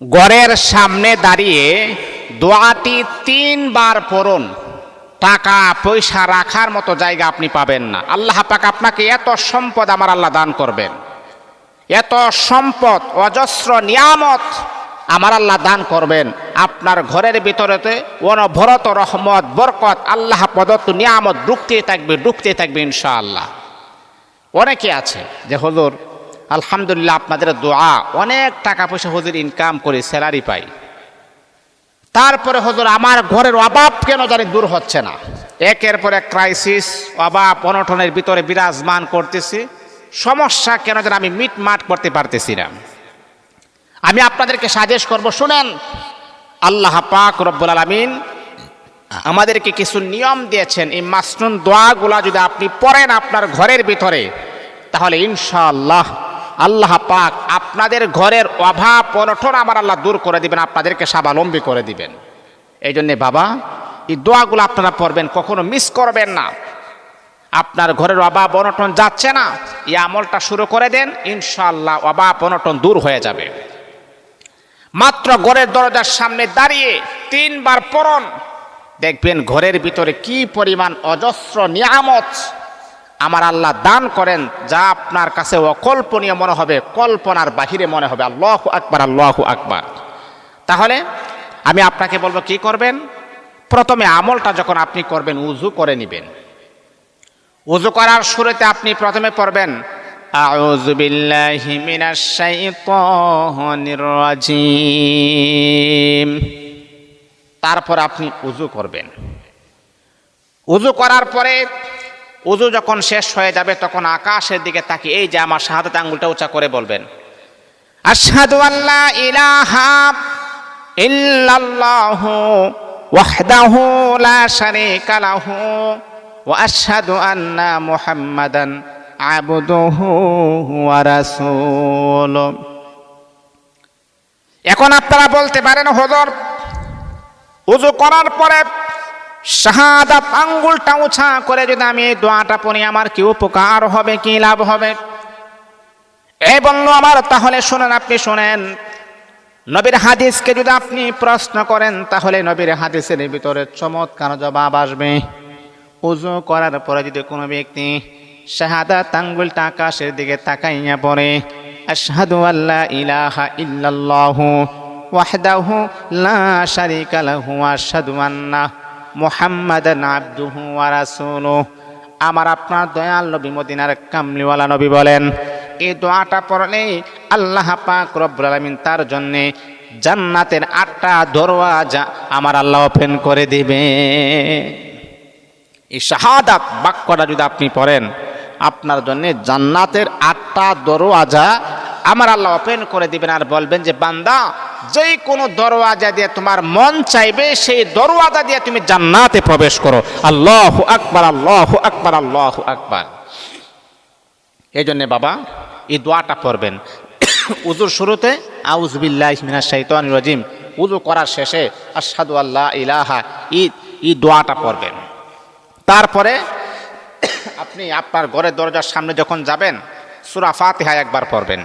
গড়ের সামনে দাঁড়িয়ে দোয়াটি তিনবার পড়ুন। টাকা, পয়সা রাখার মতো জায়গা আপনি পাবেন না। আল্লাহ পাক আপনাকে এত সম্পদ আমার আল্লাহ দান করবেন। এত সম্পদ, অজস্র নিয়ামত আমার আল্লাহ দান করবেন। আপনার ঘরের ভিতরেতে অনভরত রহমত, বরকত, আল্লাহ প্রদত্ত নিয়ামত ঢুকতেই থাকবে ঢুকতেই থাকবে ইনশাআল্লাহ। অনেকে আছে যে, হুজুর আলহামদুলিল্লাহ আপনাদের দোয়া, অনেক টাকা পয়সা হুজুর ইনকাম করে স্যালারি পাই। তারপরে হুজুর আমার ঘরের অভাব কেন জানি দূর হচ্ছে না। একের পর এক ক্রাইসিস অভাব, অনটনের ভিতরে বিরাজমান করতেছি। সমস্যা কেন যেন আমি মিটমাট করতে পারতেছি না। আমি আপনাদেরকে সাজেস্ট করব, শুনেন, আল্লাহ পাক রব্বুল আলমিন আমাদেরকে কিছু নিয়ম দিয়েছেন। এই মাসনুন দোয়াগুলা যদি আপনি পড়েন আপনার ঘরের ভিতরে, তাহলে ইনশাআল্লাহ আল্লাহ পাক আপনাদের ঘরের অভাব অনটন আমার আল্লাহ দূর করে দিবেন, আপনাদেরকে স্বাবলম্বী করে দিবেন। এই জন্যে বাবা, এই দোয়াগুলো আপনারা পড়বেন, কখনো মিস করবেন না। আপনার ঘরের অভাব অনটন যাচ্ছে না, এই আমলটা শুরু করে দেন, ইনশাআল্লাহ অভাব অনটন দূর হয়ে যাবে। মাত্র ঘরের দরজার সামনে দাঁড়িয়ে তিনবার পড়ন, দেখবেন ঘরের ভিতরে কি পরিমাণ অজস্র নিয়ামত আমার আল্লাহ দান করেন, যা আপনার কাছে অকল্পনীয় মনে হবে, কল্পনার বাহিরে মনে হবে। আল্লাহ আকবার আল্লাহ আকবার। তাহলে আমি আপনাকে বলব কি করবেন? প্রথমে আমলটা যখন আপনি করবেন উজু করে নেবেন। উজু করার শুরুতে আপনি প্রথমে পড়বেন তারপর আপনি উজু করবেন। উজু করার পরে উজু যখন শেষ হয়ে যাবে, তখন আকাশের দিকে তাকিয়ে এই যে আমার শাহাদাত আঙ্গুলটা উঁচা করে বলবেন, আশহাদু আল্লা ইলাহা ইল্লাল্লাহু ওয়াহদাহু লা শারীকা লাহু ওয়া আশহাদু আন্না মুহাম্মাদান আবদুহু ওয়া রাসূলুহু এখন আপনারা বলতে পারেন, হজর, উজু করার পরে শাহাদাত আঙ্গুলটা উঁচা করে যদি আমি এই দোয়াটা পড়ি, আমার কি উপকার হবে, কি লাভ হবে? এই বলল আমার, তাহলে শুনেন আপনি, শুনেন। নবীর হাদিসকে যদি আপনি প্রশ্ন করেন, তাহলে নবীর হাদিসের ভিতরে চমৎকার জবাব আসবে। উজু করার পরে যদি কোনো ব্যক্তি শাহাদাত আঙ্গুলটা আকাশের দিকে তাকাইয়া পড়ে, আশহাদু আল্লাহ ইলাহা ইল্লাল্লাহু ওয়াহদাহু লা শারীকা লাহু আশহাদু আন্না রাসূলুহু। আমার আপনার দয়াল নবী মদিনার কামলিওয়ালা নবী বলেন এই দোয়াটা পড়লে আল্লাহ পাক রব্বুল তার জন্যে জান্নাতের আটটা দরওয়াজা আমার আল্লাহ ওপেন করে দিবে। এই শাহাদাত বাক্যটা যদি আপনি পড়েন, আপনার জন্য জান্নাতের আটটা দরওয়াজা আমার আল্লাহ ওপেন করে দিবেন আর বলবেন যে, বান্দা যেই কোনো দরওয়াজা দিয়ে তোমার মন চাইবে, সেই দরওয়াজা দিয়ে তুমি জান্নাতে প্রবেশ করো। আল্লাহ আকবার আল্লাহ আকবার আল্লাহ আকবার। এই জন্যে বাবা, এই দোয়াটা পড়বেন। উজুর শুরুতে আউজবিল্লাহ মিনাশ শাইতানির রাজিম, উজু করার শেষে আসাদু আল্লাহ ইলাহা ই ই দোয়াটা পড়বেন। তারপরে আপনি আপনার ঘরের দরজার সামনে যখন যাবেন, সুরা ফাতিহা একবার পড়বেন।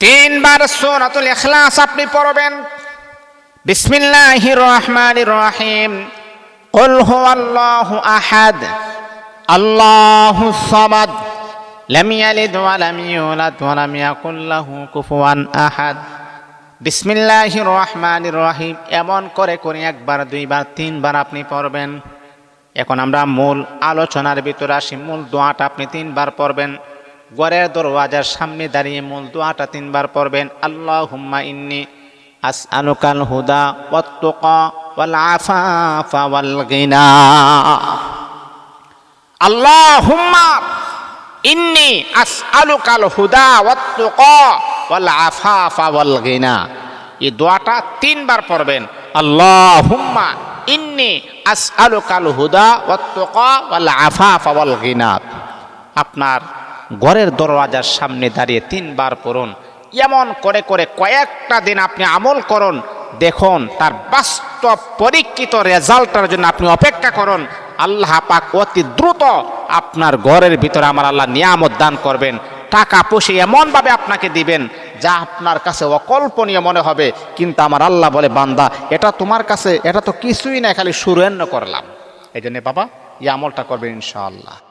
তিনবার সূরাতুল ইখলাস আপনি পড়বেন বিসমিল্লাহির রহমানির রহিম قل هو الله احد الله الصمد لم يلد ولم يولد ولم يكن له كفوا احد বিসমিল্লাহির রহমানির রহিম এমন করে করে একবার দুইবার তিনবার আপনি পড়বেন এখন আমরা মূল আলোচনার ভিতরে আসি মূল দোয়াটা আপনি তিনবার পড়বেন গড়ের দরওয়াজার সামনে দাঁড়িয়ে মূল দোয়াটা তিনবার পড়বেন আল্লাহ হুম্মা ইন্নি আস আনুকাল হুদা ওয়াত্তুকা ওয়াল আফাফা ওয়াল গিনা আল্লাহ হুম্মা ইন্নি আস আলুকাল হুদা ওয়াত্তুকা ওয়াল আফাফা ওয়াল গিনা এই দোয়াটা তিনবার পড়বেন আল্লাহ হুম্মা ইন্নি আস আলু কাল হুদা ওয়াত্তুকা ওয়াল আফাফা ওয়াল গিনাত আপনার ঘরের দরওয়াজার সামনে দাঁড়িয়ে তিনবার পড়ুন। এমন করে করে কয়েকটা দিন আপনি আমল করুন। দেখুন, তার বাস্তব পরীক্ষিত রেজাল্টের জন্য আপনি অপেক্ষা করুন। আল্লাহ পাক অতি দ্রুত আপনার ঘরের ভিতরে আমার আল্লাহ নিয়ামত দান করবেন। টাকা পয়সা এমনভাবে আপনাকে দিবেন, যা আপনার কাছে অকল্পনীয় মনে হবে। কিন্তু আমার আল্লাহ বলে, বান্দা, এটা তোমার কাছে, এটা তো কিছুই না খালি সুরেন্ন করলাম। এই জন্যে বাবা, এই আমলটা করবেন ইনশাআল্লাহ।